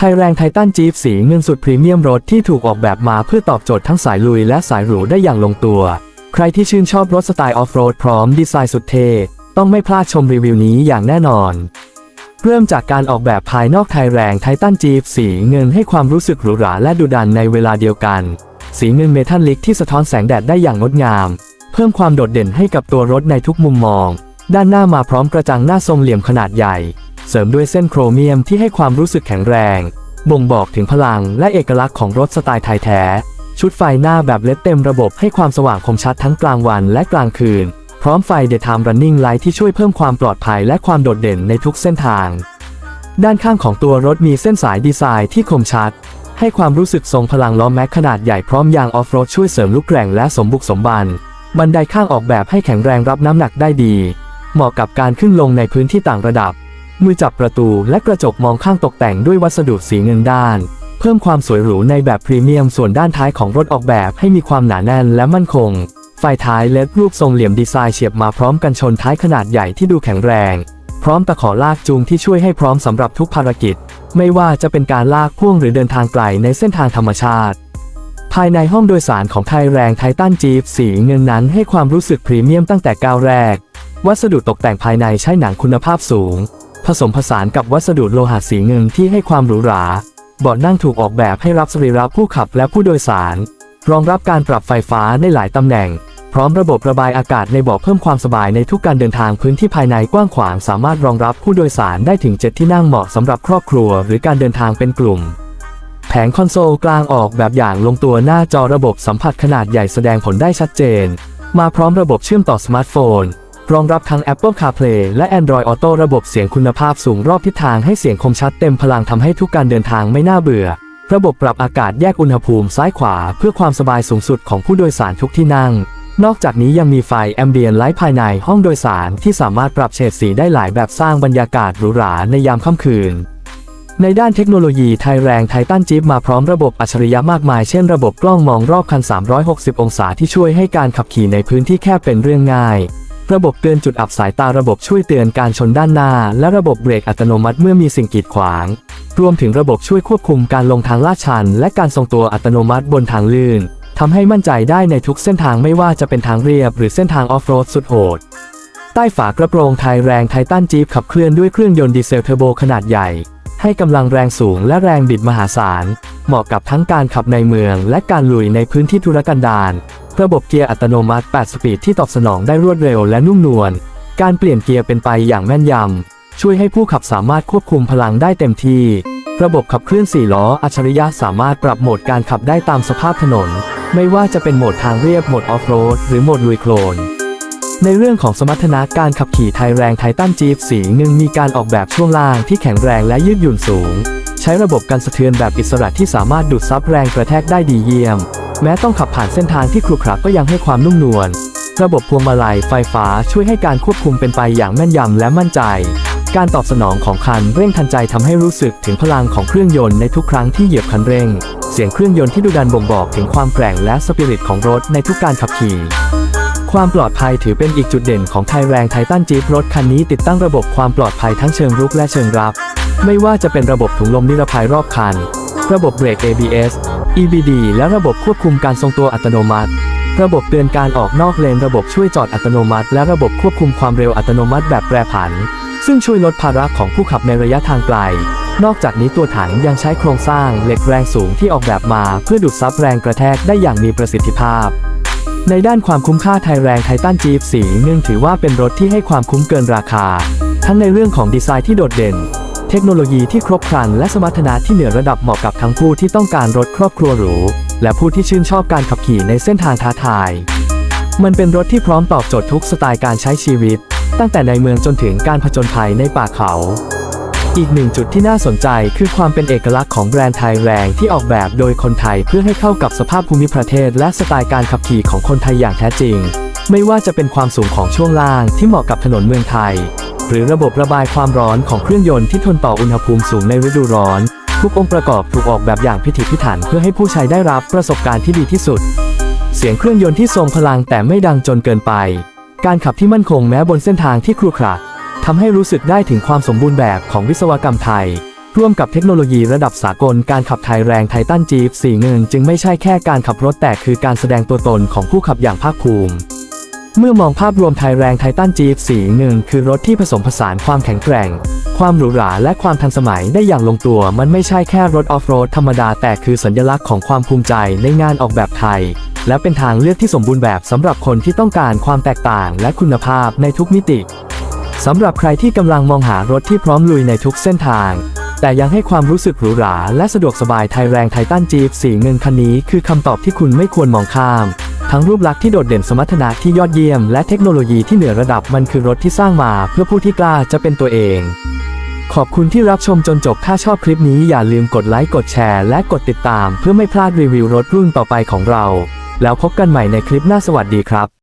ไทยแรงไททันจี๊ปสีเงินสุดพรีเมียมรถที่ถูกออกแบบมาเพื่อตอบโจทย์ทั้งสายลุยและสายหรูได้อย่างลงตัว ใครที่ชื่นชอบรถสไตล์ออฟโรดพร้อมดีไซน์สุดเท่ต้องไม่พลาดชมรีวิวนี้อย่างแน่นอน เริ่มจากการออกแบบภายนอกไทยแรงไททันจี๊ปสีเงินให้ความรู้สึกหรูหราและดุดันในเวลาเดียวกัน สีเงินเมทัลลิกที่สะท้อนแสงแดดได้อย่างงดงาม เพิ่มความโดดเด่นให้กับตัวรถในทุกมุมมอง ด้านหน้ามาพร้อมกระจังหน้าทรงเหลี่ยมขนาดใหญ่ เสริมด้วยเส้นโครเมียมที่ให้ความรู้สึกแข็งแรง บ่งบอกถึงพลังและเอกลักษณ์ของรถสไตล์ไทยแท้ ชุดไฟหน้าแบบเลดเต็มระบบให้ความสว่างคมชัดทั้งกลางวันและกลางคืน พร้อมไฟ Daytime Running Light ที่ช่วยเพิ่มความปลอดภัยและความโดดเด่นในทุกเส้นทาง ด้านข้างของตัวรถมีเส้นสายดีไซน์ที่คมชัด ให้ความรู้สึกทรงพลังล้อแม็กขนาดใหญ่พร้อมยางออฟโรดช่วยเสริมลูกแกร่งและสมบุกสมบันบันไดข้างออกแบบให้แข็งแรงรับน้ำหนักได้ดี เหมาะกับการขึ้นลงในพื้นที่ต่างระดับ มือจับประตูและกระจกมองข้างตกแต่งด้วยวัสดุสีเงินด้าน เพิ่มความสวยหรูในแบบพรีเมียมส่วนด้านท้ายของรถออกแบบให้มีความหนาแน่นและมั่นคง ไฟท้ายเลดรูปทรงเหลี่ยมดีไซน์เฉียบมาพร้อมกันชนท้ายขนาดใหญ่ที่ดูแข็งแรง พร้อมตะขอลากจูงที่ช่วยให้พร้อมสำหรับทุกภารกิจ ไม่ว่าจะเป็นการลากพ่วงหรือเดินทางไกลในเส้นทางธรรมชาติ ภายในห้องโดยสารของไทยแรงไททันจีฟสีเงินนั้นให้ความรู้สึกพรีเมียมตั้งแต่ก้าวแรก วัสดุตกแต่งภายในใช้หนังคุณภาพสูง ผสมผสานกับวัสดุโลหะสีเงินที่ให้ความหรูหราเบาะนั่งถูกออกแบบให้รับสรีระผู้ขับและผู้โดยสาร รองรับการปรับไฟฟ้าในหลายตำแหน่ง พร้อมระบบระบายอากาศในเบาะเพิ่มความสบายในทุกการเดินทางพื้นที่ภายในกว้างขวางสามารถรองรับผู้โดยสารได้ถึง 7 ที่นั่งเหมาะสำหรับครอบครัว หรือการเดินทางเป็นกลุ่ม แผงคอนโซลกลางออกแบบอย่างลงตัวหน้าจอระบบสัมผัสขนาดใหญ่แสดงผลได้ชัดเจน มาพร้อมระบบเชื่อมต่อสมาร์ทโฟน รองรับทั้ง Apple CarPlay และ Android Auto ระบบเสียงคุณภาพสูงรอบทิศทางให้เสียงคมชัดเต็มพลังทำให้ทุกการเดินทางไม่น่าเบื่อ ระบบปรับอากาศแยกอุณหภูมิซ้ายขวา เพื่อความสบายสูงสุดของผู้โดยสารทุกที่นั่ง นอกจากนี้ยังมีไฟแอมเบียนไลท์ภายในห้องโดยสารที่สามารถปรับเฉดสีได้หลายแบบสร้างบรรยากาศหรูหราในยามค่ำคืนในด้านเทคโนโลยีไทยแรงไททันจิ๊บมาพร้อมระบบอัจฉริยะมากมาย เช่นระบบกล้องมองรอบคัน 360 องศาที่ช่วยให้การขับขี่ในพื้นที่แคบเป็นเรื่องง่าย ระบบเตือนจุดอับสายตาระบบช่วยเตือนการชนด้านหน้า และระบบเบรกอัตโนมัติเมื่อมีสิ่งกีดขวาง รวมถึงระบบช่วยควบคุมการลงทางลาดชัน และการทรงตัวอัตโนมัติบนทางลื่นทำให้มั่นใจได้ในทุกเส้นทางไม่ว่าจะเป็นทางเรียบหรือเส้นทางออฟโรดสุดโหด ใต้ฝากระโปรงไทยแรงไททันจี๊ปขับเคลื่อนด้วยเครื่องยนต์ดีเซลเทอร์โบขนาดใหญ่ ให้กำลังแรงสูงและแรงบิดมหาศาล เหมาะกับทั้งการขับในเมืองและการลุยในพื้นที่ธุรกันดารระบบเกียร์อัตโนมัติ 8 สปีดที่ตอบสนองได้รวดเร็วและนุ่มนวล การเปลี่ยนเกียร์เป็นไปอย่างแม่นยำ ช่วยให้ผู้ขับสามารถควบคุมพลังได้เต็มที่ ระบบขับเคลื่อน 4 ล้อ อัจฉริยะสามารถปรับโหมดการขับได้ตามสภาพถนน ไม่ว่าจะเป็นโหมดทางเรียบ โหมดออฟโรด หรือโหมดลุยโคลน ในเรื่องของสมรรถนะการขับขี่ไทยแรงไททันจีฟสีหนึ่งมีการออกแบบช่วงล่างที่แข็งแรงและยืดหยุ่นสูง ใช้ระบบกันสะเทือนแบบอิสระที่สามารถดูดซับแรงกระแทกได้ดีเยี่ยม แม้ต้องขับผ่านเส้นทางที่ครุขระก็ยังให้ความนุ่มนวลระบบพวงมาลัยไฟฟ้าช่วยให้การควบคุมเป็นไปอย่างแม่นยำและมั่นใจ การตอบสนองของคันเร่งทันใจทำให้รู้สึกถึงพลังของเครื่องยนต์ในทุกครั้งที่เหยียบคันเร่ง เสียงเครื่องยนต์ที่ดุดันบ่งบอกถึงความแกร่งและสปิริตของรถในทุกการขับขี่ ความปลอดภัยถือเป็นอีกจุดเด่นของไทยแรงไททันจี๊ปรถคันนี้ติดตั้งระบบความปลอดภัยทั้งเชิงรุกและเชิงรับ ไม่ว่าจะเป็นระบบถุงลมนิรภัยรอบคัน ระบบเบรก ABS EBD และระบบควบคุมการทรงตัวอัตโนมัติ ระบบเตือนการออกนอกเลนระบบช่วยจอดอัตโนมัติ และระบบควบคุมความเร็วอัตโนมัติแบบแปรผัน ซึ่งช่วยลดภาระของผู้ขับในระยะทางไกล นอกจากนี้ตัวถังยังใช้โครงสร้างเหล็กแรงสูงที่ออกแบบมา เพื่อดูดซับแรงกระแทกได้อย่างมีประสิทธิภาพ ในด้านความคุ้มค่าไทยแรงไททันจีฟสีเนื่องถือว่าเป็นรถที่ให้ความคุ้มเกินราคา ทั้งในเรื่องของดีไซน์ที่โดดเด่น เทคโนโลยีที่ครบครันและสมรรถนะที่เหนือระดับเหมาะกับทั้งผู้ที่ต้องการรถครอบครัวหรู และผู้ที่ชื่นชอบการขับขี่ในเส้นทางท้าทาย มันเป็นรถที่พร้อมตอบโจทย์ทุกสไตล์การใช้ชีวิต ตั้งแต่ในเมืองจนถึงการผจญภัยในป่าเขา อีกหนึ่งจุดที่น่าสนใจคือความเป็นเอกลักษณ์ของแบรนด์ไทยแรงที่ออกแบบโดยคนไทยเพื่อให้เข้ากับสภาพภูมิประเทศ และสไตล์การขับขี่ของคนไทยอย่างแท้จริง ไม่ว่าจะเป็นความสูงของช่วงล่างที่เหมาะกับถนนเมืองไทย หรือระบบระบายความร้อนของเครื่องยนต์ที่ทนต่ออุณหภูมิสูงในฤดูร้อน ทุกองค์ประกอบถูกออกแบบอย่างพิถีพิถันเพื่อให้ผู้ใช้ได้รับประสบการณ์ที่ดีที่สุด เสียงเครื่องยนต์ที่ทรงพลังแต่ไม่ดังจนเกินไป การขับที่มั่นคงแม้บนเส้นทางที่ครุขระ ทำให้รู้สึกได้ถึงความสมบูรณ์แบบของวิศวกรรมไทย ร่วมกับเทคโนโลยีระดับสากลการขับถ่ายแรงไททันจีฟสีเงินจึงไม่ใช่แค่การขับรถแต่คือการแสดงตัวตนของผู้ขับอย่างภาคภูมิ เมื่อมองภาพรวมไทยแรงไททันจีฟสีเงินคือรถที่ผสมผสานความแข็งแกร่ง ความหรูหราและความทันสมัยได้อย่างลงตัว มันไม่ใช่แค่รถออฟโรดธรรมดาแต่คือสัญลักษณ์ของความภูมิใจในงานออกแบบไทยและเป็นทางเลือกที่สมบูรณ์แบบสำหรับคนที่ต้องการความแตกต่างและคุณภาพในทุกมิติ สำหรับใครที่กำลังมองหารถที่พร้อมลุยในทุกเส้นทาง แต่ยังให้ความรู้สึกหรูหรา และสะดวกสบายไทยแรงไททันจีฟสีเงินคันนี้คือคำตอบที่คุณไม่ควรมองข้าม ทั้งรูปลักษณ์ที่โดดเด่นสมรรถนะที่ยอดเยี่ยม และเทคโนโลยีที่เหนือระดับมันคือรถที่สร้างมาเพื่อผู้ที่กล้าจะเป็นตัวเอง ขอบคุณที่รับชมจนจบถ้าชอบคลิปนี้อย่าลืมกดไลค์กดแชร์และกดติดตาม เพื่อไม่พลาดรีวิวรถรุ่นต่อไปของเรา แล้วพบกันใหม่ในคลิปหน้าสวัสดีครับ